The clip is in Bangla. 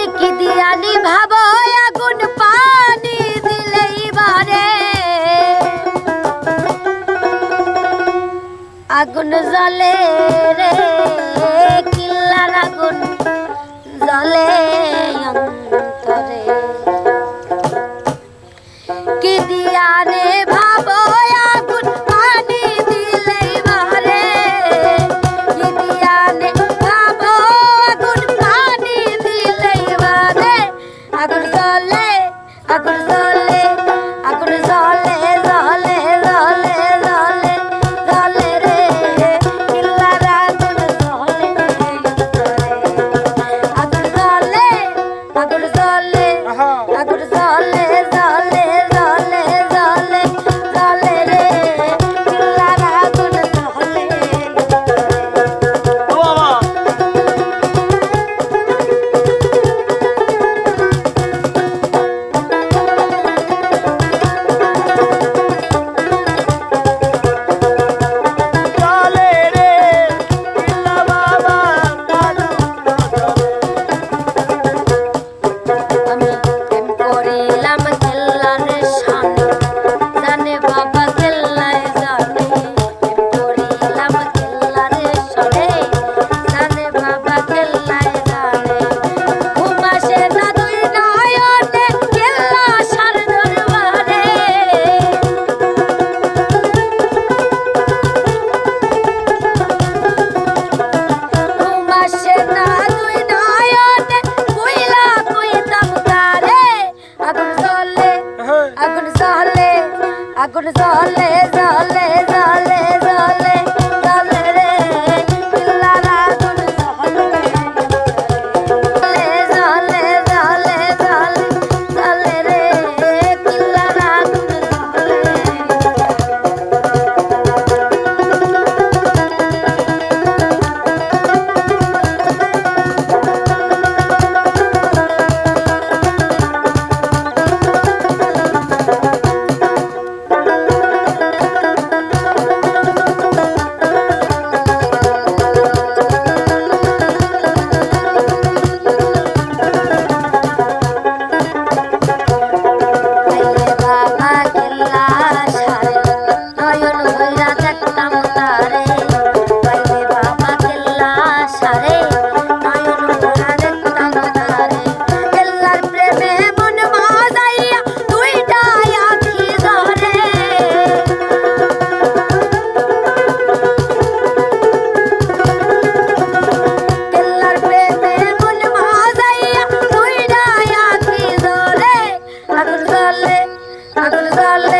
আর কি দিয়ানি ভাব আগুন পানি দিলেই বারে আগুন জলে রে কিল্লার আগুন জলে Not gonna call it.